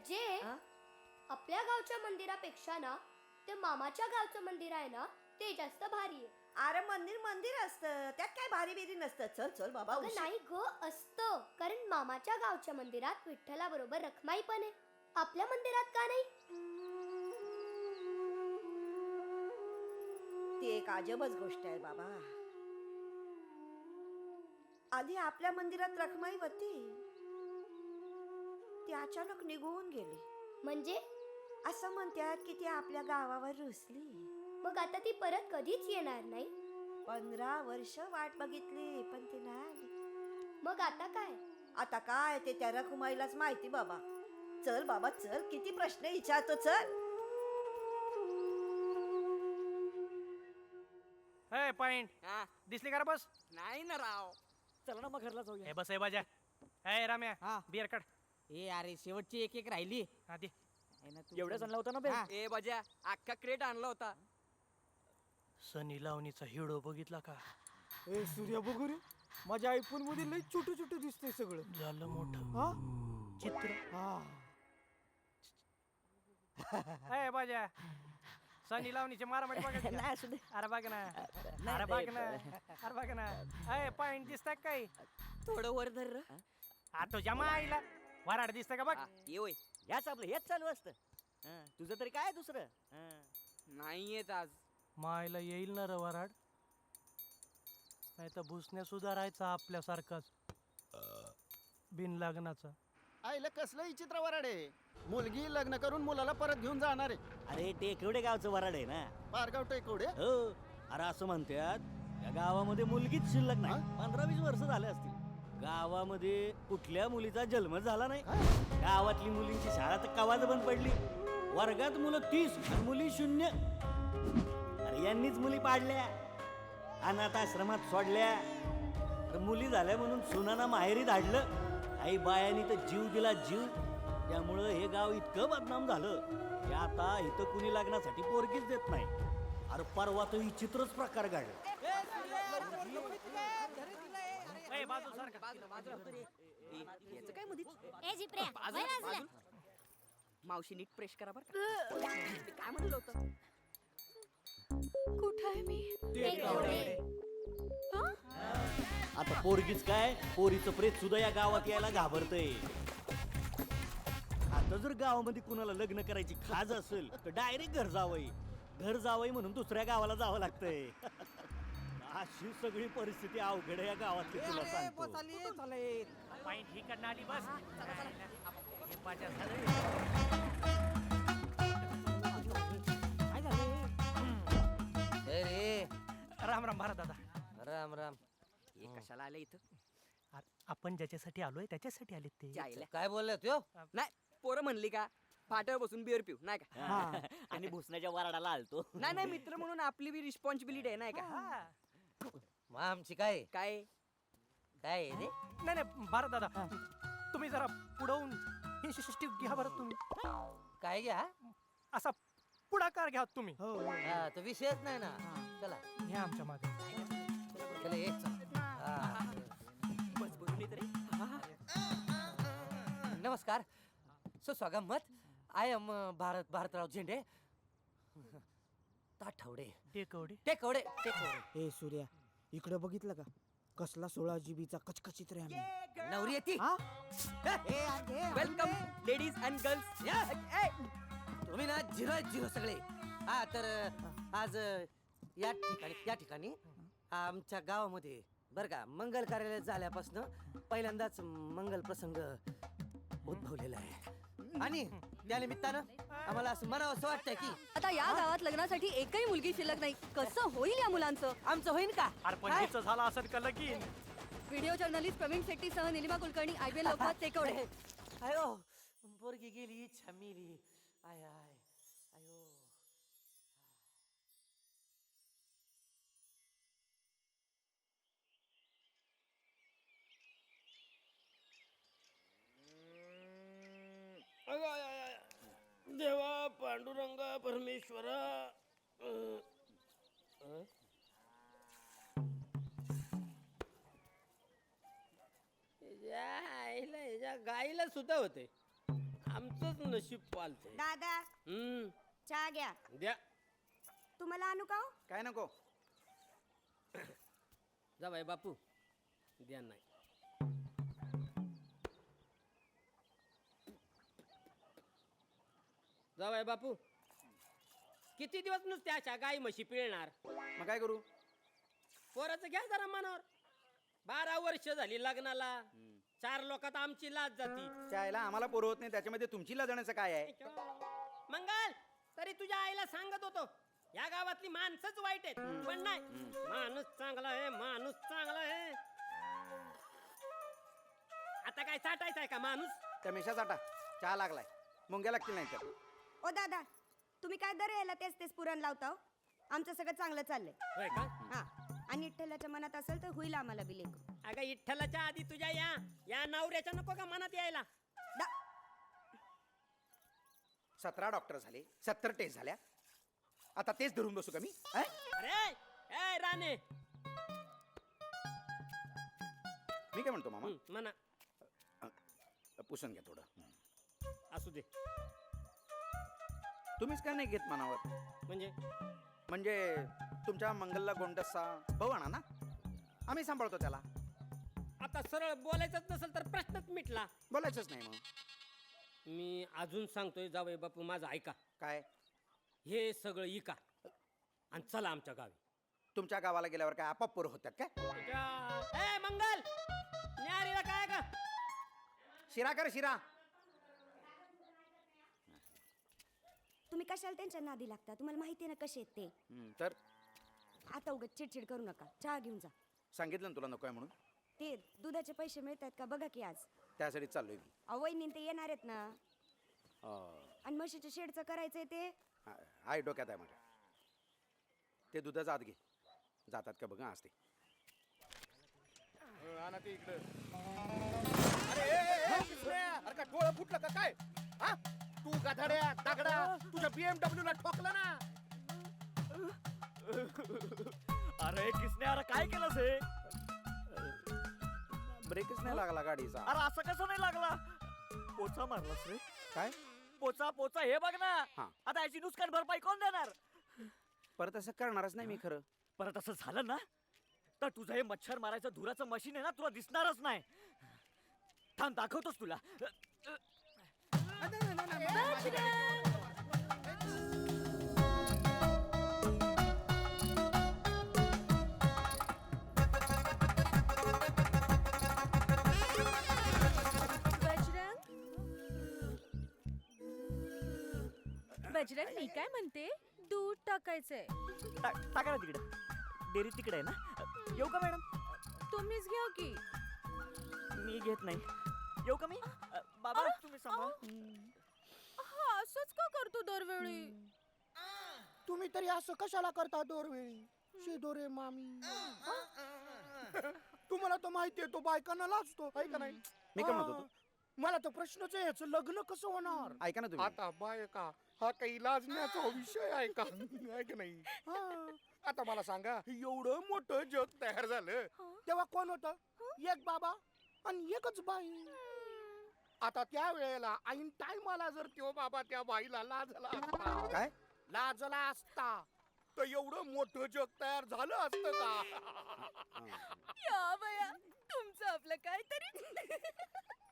आजे हा? आपल्या गावच्या मंदिरापेक्षा ना ते मामाच्या गावचं मंदिर आहे ना ते जास्त भारी आहे. अरे मंदिर मंदिर असतं. त्यात काय भारी बिरी नसतं. चल चल बाबा अगं उशीर- नाही ग असतं. कारण मामाच्या गावच्या मंदिरात विठ्ठला बरोबर रखमाई पण आहे. आपल्या मंदिरात का नाही? ती एक अजबच गोष्ट आहे बाबा. आधी आपल्या मंदिरात रखमाई होती. ती अचानक निघून गेली. म्हणजे? असं म्हणतात की ती आपल्या गावावर रुसली. मग आता ती परत कधीच येणार नाही? पंधरा वर्ष वाट बघितली पण ती नाही आली. मग आता काय? आता काय ते त्या रखुमाईलाच माहिती बाबा. चल बाबा चल किती प्रश्न विचारतो चल. हे पॉइंट हा. दिसली का रे बस? नाही ना राव. चला ना मग घरला जाऊया. हे बस हे बाजा. हे राम्या. हा. बियर काढ. ए अरे शेवटची एक एक राहिली. हा दे. आहे ना तू. एवढ्या पण. जणला होता ना बे? हा. ए बजा अख्खा क्रेट आणला होता. सनी लावणीचा हिडो बघितला का? ए सूर्या बघू रे. माझ्या आयफोनमध्ये लई छोटं छोटं दिसतंय सगळं. झालं मोठं. हा? चित्र. हा. हे बाजा. सनी लावणीचे मारामारी बघा नाही असू दे. अरे बघ ना. अरे बघ ना. अरे बघ ना. अय पॉइंट दिसतंय का काही? थोडं वर धर र. हा तुझ्या माईला वराड दिसतंय का बघ? हा, ये होय. याच आपलं हेच चालू असतं. हं, तुझं तरी काय दुसरं? हं. नाही येत आज. मायला येईल ना रे वराड? नाही तर भुसण्या सुधारायचा आपल्यासारखाच. बिन लग्नाचा. आईला कसलं विचित्र वराड आहे? मुलगी लग्न करून मुलाला परत घेऊन जाणार आहे. अरे टेकवडे गावचं वराड आहे ना? पारगाव टेकवडे हो. अरे असं म्हणतात या गावामध्ये मुलगीच शिल्लक नाही. पंधरा वीस वर्ष झाले असतील. गावामध्ये कुठल्या मुलीचा जन्म झाला नाही? गावातली मुलींची शाळा तर कवाच बंद पडली. वर्गात मुलं तीस आणि मुली शून्य. अरे यांनीच मुली पाडल्या. अनाथ आश्रमात सोडल्या. तर मुली झाल्या म्हणून सुनाना माहेरी धाडलं. आई बायांनी तर जीव दिला जीव. त्यामुळं हे गाव इतकं बदनाम झालं की आता इथं कुणी लग्नासाठी पोरगीच देत नाही. अरे परवा तर विचित्रच प्रकार घडला. ए, बाजू सारखा. बाजूला बाजूला. ए, याचं काय मधीच? ए जिप्र्या बाजूला बाजूला. मावशी नीट प्रेस करा बरं ते काय म्हणलं होतं? आता पोरगीच काय? पोरीचं प्रेत सुद्धा या गावात यायला घाबरतय. आता जर गावामध्ये कुणाला लग्न करायची खाज असेल तर डायरेक्ट घर जावई. घर जावई म्हणून दुसऱ्या गावाला जावं लागतंय. अशी सगळी परिस्थिती अवघड आहे या गावातली तुला सांगतो. आली, ही कडनं आली बस. हे झालं. अरे राम राम भारत दादा. राम राम. हे कशाला आलं इथं? अरे, आपण ज्याच्यासाठी आलोय त्याच्यासाठी आलेत ते. जायला काय बोलला त्यो नाही पोरं म्हणली का फाट्यावर बसून बिअर पिऊ नाही का? आणि भुसण्याच्या वराडाला आलतो. नाही नाही मित्र म्हणून आपली बी रिस्पॉन्सिबिलिटी आहे नाही का. मग आमची काय? काय? काय आहे रे? नाही नाही भारत दादा. तुम्ही जरा पुढवून ही शिष्टी घ्या बरं तुम्ही. काय घ्या? असा पुढाकार घ्या तुम्ही. हो. हा तो विषयच नाही ना. चला. घ्या आमच्या मागे. चला एक चला हा. बस बोलून येत रे नमस्कार सुस्वागत आय एम भारत भारतराव झेंडे. ताठवडे. टेकवडे? टेकवडे टेकवडे. ए सूर्या इकडे बघितलं का? कसला सोळा जीबीचा कचकचित रे आम्ही नवरी येते. हा? वेलकम लेडीज अँड गर्ल्स तुम्ही ना झिरो झिरो सगळे. हा तर आज या ठिकाणी या ठिकाणी आमच्या गावामध्ये बरं का मंगल कार्यालय झाल्यापासून पहिल्यांदाच मंगल प्रसंग उद्भवलेला आहे. आणि त्या निमित्तानं आम्हाला असं म्हणावं असं वाटतंय की आता या गावात लग्नासाठी एकही मुलगी शिल्लक नाही. कसं होईल या मुलांचं? आमचं होईन का? अरे पण हिचं झालं असं का लगीन? व्हिडिओ जर्नलिस्ट प्रवीण शेट्टीसह निलिमा कुलकर्णी आयबीएल लोकमत टेकवडे अयो पोरगी गेली इच्छा मिली. I I. देवा पांडुरंगा परमेश्वरा. गाईला सुद्धा होते. आमचंच नशीब पालतंय. दादा हम्म. चहा घ्या. द्या. तुम्हाला आणू का हो? काय नको? जा बाई बापू. द्या नाही. जा बाई बापू. किती दिवस नुसते अशा गाई म्हशी पिळणार? मग काय करू? पोराचं घ्या जरा मनावर. बारा वर्ष झाली लग्नाला. चार लोकात आमची लाज जाती. त्याला आम्हाला पोरं होत नाही त्याच्यामध्ये तुमची लाजण्याचं काय आहे? मंगल तरी तुझ्या आईला सांगत होतो या गावातली माणसंच वाईट आहेत. पण नाही. माणूस चांगला आहे माणूस चांगला आहे. आता काय साठायचा आहे का माणूस? त्या मिशा साठा चहा लागलाय. मुंग्या लागतील नाही तर ओ दादा तुम्ही काय दर यायला तेच तेच पुरण लावता हो? आमचं सगळं चांगलं चाललंय. होय का? हा. आणि विठ्ठलाच्या मनात असेल तर होईल आम्हाला बी लेकरू. अगं इठ्ठलाच्या आधी तुझ्या या या नवऱ्याच्या नको का मनात यायला? दा- सतरा डॉक्टर झाले सत्तर टेस्ट झाल्या. आता तेच धरून बसू का मी? अं? अरे ए राणे. मी काय म्हणतो मामा? हं, म्हणा. पुसून घ्या थोडं. हं. असू दे. तुम्हीच काय नाही घेत मनावर? म्हणजे? म्हणजे तुमच्या मंगलला गोंडसा भाऊ आणा ना. आम्ही सांभाळतो त्याला. आता सरळ बोलायचंच नसेल तर प्रश्नच मिटला. बोलायचंच नाही मग. मी अजून सांगतोय जावई बापू माझं ऐका. काय? हे सगळं इका आणि चला आमच्या गावी. तुमच्या गावाला गेल्यावर काय आपाप पोरं होतात काय ए मंगल! न्यारीला काय का शिरा कर शिरा. तुम्ही कशाला त्यांच्या नादी लागता? तुम्हाला माहिती आहे ना कसे आहेत ते? हं, तर? आता उगाच चिडचिड करू नका. चहा घेऊन जा. सांगितलं ना तुला नको आहे म्हणून? ते दुधाचे पैसे मिळतात का? बघा की आज. त्यासाठी चाललोय मी. अवयनी ते येणार आहेत ना. अं, आणि म्हशीच्या शेडचं करायचंय ते? आ- आहे डोक्यात आहे माझ्या. ते दुधाचं आत घे. जातात का बघा आज ते अरे का डोळं फुटलं का? काय? हा? तू गधाड्या दगडा तुझ्या बीएमडब्ल्यू ला ठोकलं ना? अरे किसने अरे काय केलं हे? ब्रेकच नाही लागला गाडीचा. अरे असं कसं नाही लागला? पोचा मारलास रे. काय? पोचा पोचा हे बघ ना. हा. आता याची नुकसान भरपाई कोण देणार? परत असं करणारच नाही मी खरं. परत असं झालं ना तर तुझं हे मच्छर मारायचं धुराचं मशीन आहे ना तुला दिसणारच नाही. थांब दाखवतोस तुला. बजरंग? मी काय म्हणते? दूध टाकायचंय. टाका ना तिकडे. डेअरी तिकडे आहे ना? येऊ का मॅडम? तुम्हीच घ्या की. मी घेत नाही. येऊ का मी? अ, बाबा तुम्ही सांभाळ. हा असंच का करतो दरवेळी? तुम्ही तरी असं कशाला करता दरवेळी? शेदोरे मामी. तुम्हाला तर माहितीये तो बायकांना लाजतो आहे का नाही? मी काय म्हणतो हा. मला तर प्रश्नच आहे याचं लग्न कसं होणार? ऐका ना तुम्ही. आता बायका हा काही लाजण्याचा विषय आहे का? आहे का नाही? हा. आता मला सांगा एवढं मोठं जग तयार झालं. तेव्हा कोण होत? एक बाबा आणि एकच बाई. आता त्या वेळेला ऐन टायमाला जर तो बाबा त्या बाईला लाजला असता. काय? लाजला असता. तर एवढं मोठं जग तयार झालं असतं का? या बया तुमचं आपलं काहीतरी.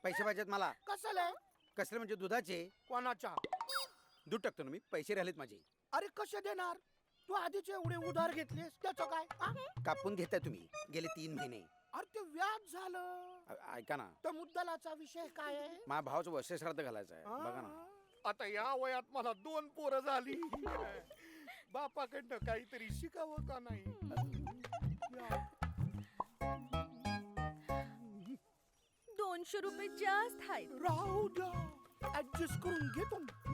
पैसे पाहिजेत मला. कसले कसले म्हणजे दुधाचे? कोणाच्या? दूध टाकतो ना मी पैसे राहिलेत माझे. अरे कसे देणार? तू आधीचे एवढे उधार घेतलेस त्याचं काय? कापून घेताय तुम्ही गेले तीन महिने. अरे ते व्याज झालं. अ- ऐका ना. तर मुद्दलाचा विषय काय आहे? माझ्या भावाचं वर्ष श्राद्ध घालायचं आहे. बघा ना. आता या वयात मला दोन पोरं झाली. बापाकडनं काहीतरी शिकावं का नाही? दोनशे रुपये जास्त आहेत. राहू द्या. ऍडजस्ट करून घेतो मी.